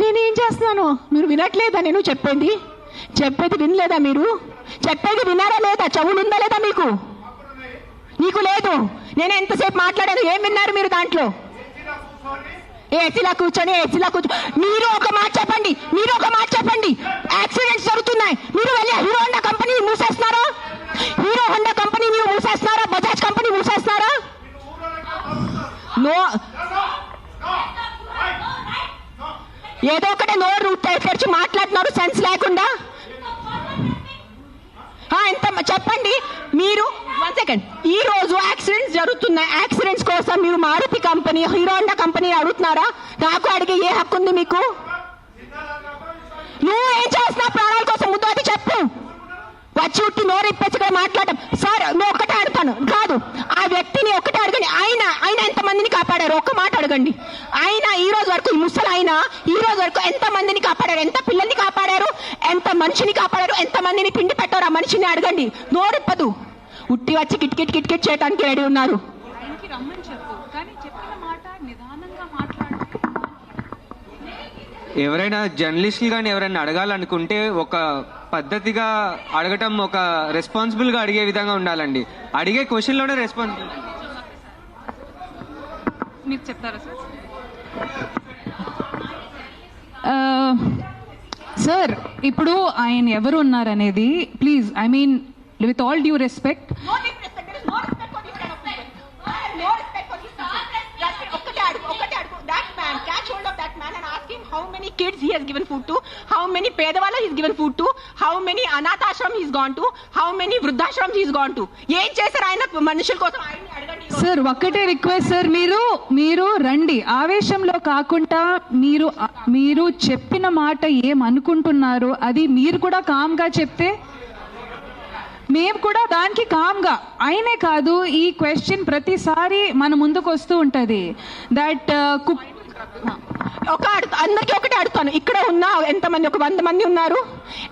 నేనేం చేస్తున్నాను? మీరు వినట్లేదా నేను చెప్పేది? చెప్పేది వినలేదా మీరు? చెప్పేది విన్నారా లేదా? చెవులు ఉందా లేదా మీకు? నీకు లేదు. నేను ఎంతసేపు మాట్లాడాను? ఏం విన్నారు మీరు దాంట్లో? ఏసీలా కూర్చొని ఏసీలా కూర్చో మీరు ఒక మాట చెప్పండి. మీరు ఒక మాట చెప్పండి. యాక్సిడెంట్స్ జరుగుతున్నాయి. మీరు వెళ్ళి హీరో హోండా కంపెనీ మూసేస్తున్నారా? హీరో హోండా కంపెనీ మీరు మూసేస్తున్నారా? బజాజ్ కంపెనీ మూసేస్తున్నారా? నో. ఏదో ఒకటి నోరు తెరిచి మాట్లాడుతున్నారు. సెన్స్ లేకుండా. ఆ, చెప్పండి. మీరు వన్ సెకండ్ ఈ రోజు యాక్సిడెంట్స్ జరుగుతున్నాయి యాక్సిడెంట్స్ కోసం మీరు Maruti company Hero Honda company అడుగుతున్నారా? నాకు అడిగే ఏ హక్కు ఉంది మీకు? నువ్వు ఏం చేస్తున్నావు ప్రాణాల కోసం ముద్దు చెప్పు. వచ్చి ఉట్టి నోరు ఇప్పేసుగా మాట్లాడటం సార్ నువ్వు ఒక్కటే అడుగుతాను. కాదు ఆ వ్యక్తిని ఒక్కటే అడగండి. ఆయన ఆయన ఎంతమందిని కాపాడారు? ఒక్క మాట అడగండి ఆయన ఈ రోజు వరకు ఈ ముసలి ఆయన ఈ రోజు వరకు ఎంత మందిని కాపాడారు? ఎంత పిల్లల్ని కాపాడారు? ఎంత మనిషిని కాపాడారు? ఎంత మందిని తిండి పెట్టారు? ఆ మనిషిని అడగండి. నోరిప్పదు. ఉట్టి వచ్చి కిట్కిట్ కిట్కిట్ చేయడానికి రెడీ ఉన్నారు. ఆయనకి రమ్మని చెప్పు. కానీ చెప్పిన మాట నిదానంగా మాట్లాడితే ఎవరైనా జర్నలిస్టులు కానీ ఎవరైనా అడగాలనుకుంటే ఒక పద్ధతిగా అడగటం ఒక రెస్పాన్సిబుల్గా అడిగే విధంగా ఉండాలండి. అడిగే క్వశ్చన్లోనే రెస్పాన్సిబుల్ మీరు చెప్తారా సార్? సార్ ఇప్పుడు ఆయన ఎవరు ఉన్నారనేది please I mean with all due respect No disrespect. There is no respect for this kind of people. I have no respect for these people. Respect. ఒక్కటే అడుగు, ఒక్కటే అడుగు. That man, catch hold of that man and ask him how many kids he has given food to, how many పేదవాళ్ళ he's given food to, how many అనాథాశ్రమం he's gone to, how many వృద్ధాశ్రమం he's gone to. ఏం చేశారు ఆయన మనుషుల కోసం ఆయన్ని అడగండి ఈ రోజు. సార్ ఒక్కటే రిక్వెస్ట్ సార్ మీరు మీరు రండి. ఆవేశంలో కాకుండా మీరు మీరు చెప్పిన మాట ఏం అది మీరు కూడా కామ్గా చెప్తే? మేము కూడా దానికి కామ్గా. అయినే కాదు ఈ క్వశ్చన్ ప్రతిసారి మన ముందుకు వస్తూ ఉంటుంది. దట్ uh, ఒక అడుగు అందరికీ ఒకటే అడుగుతాను. ఇక్కడ ఉన్న ఎంతమంది ఒక వంద మంది ఉన్నారు?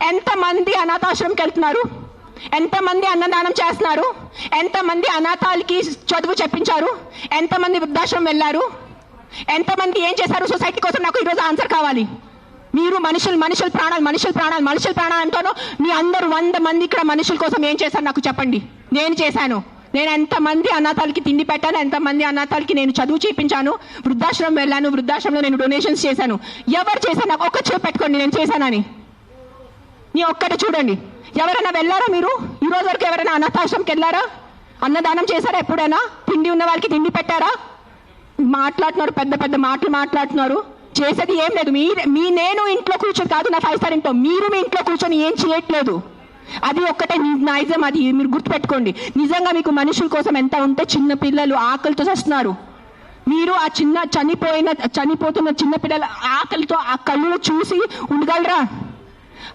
ఎంతమంది అనాథాశ్రమంకి వెళ్తున్నారు? ఎంతమంది అన్నదానం చేస్తున్నారు? ఎంతమంది అనాథాలకి చదువు చెప్పించారు? ఎంతమంది వృద్ధాశ్రమం వెళ్ళారు? ఎంతమంది ఏం చేశారు? సొసైటీ కోసం నాకు ఈరోజు ఆన్సర్ కావాలి. మీరు మనుషులు మనుషుల ప్రాణాలు మనుషుల ప్రాణాలు మనుషుల ప్రాణాలు అంటాను. మీ అందరూ వంద మంది ఇక్కడ మనుషుల కోసం ఏం చేశారు నాకు చెప్పండి. నేను చేశాను. నేను ఎంతమంది అనాథాలకి తిండి పెట్టాను ఎంతమంది అనాథాలకి నేను చదువు చేయించాను వృద్ధాశ్రమం వెళ్ళాను వృద్ధాశ్రమంలో నేను డొనేషన్స్ చేశాను. ఎవరు చేశాను నాకు ఒక్క చేపు పెట్టుకోండి నేను చేశానని. నీ ఒక్కటి చూడండి. ఎవరైనా వెళ్ళారా మీరు? ఈ రోజు వరకు ఎవరైనా అనాథాశ్రమంకి వెళ్ళారా? అన్నదానం చేశారా ఎప్పుడైనా? తిండి ఉన్న వాళ్ళకి తిండి పెట్టారా? మాట్లాడుతున్నారు పెద్ద పెద్ద మాటలు మాట్లాడుతున్నారు. చేసేది ఏం లేదు. మీ మీ నేను ఇంట్లో కూర్చొని కాదు నా ఫైవ్ స్టార్ ఇంట్లో. మీరు మీ ఇంట్లో కూర్చొని ఏం చేయట్లేదు? అది ఒక్కటే ని- నైజం అది మీరు గుర్తుపెట్టుకోండి. నిజంగా మీకు మనుషుల కోసం ఎంత ఉంటే చిన్న పిల్లలు ఆకలితో చస్తున్నారు. మీరు ఆ చిన్న చనిపోయిన చనిపోతున్న చిన్న పిల్లల ఆకలితో ఆ కళ్ళు చూసి ఉండగలరా?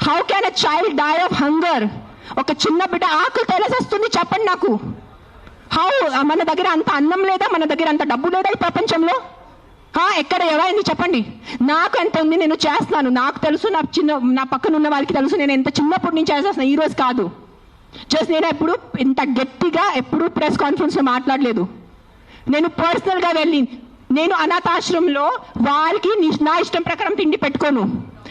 How can a child die of hunger ఒక చిన్న బిడ్డ ఆకులు తెలసేస్తుంది చెప్పండి నాకు. హౌ మన దగ్గర అంత అన్నం లేదా? మన దగ్గర అంత డబ్బు లేదా ఈ ప్రపంచంలో? ఎక్కడ ఎక్కడ ఎవరైంది చెప్పండి. నాకు ఎంత ఉంది నేను చేస్తున్నాను. నాకు తెలుసు నా చిన్న నా పక్కన ఉన్న వాళ్ళకి తెలుసు నేను ఎంత చిన్నప్పటి నుంచి చేసేస్తాను ఈ రోజు కాదు. జస్ట్ నేను ఎప్పుడు ఇంత గట్టిగా ఎప్పుడు ప్రెస్ కాన్ఫరెన్స్లో మాట్లాడలేదు. నేను పర్సనల్గా వెళ్ళి నేను అనాథాశ్రమంలో వాళ్ళకి ని- నా ఇష్టం ప్రకారం తిండి పెట్టుకోను.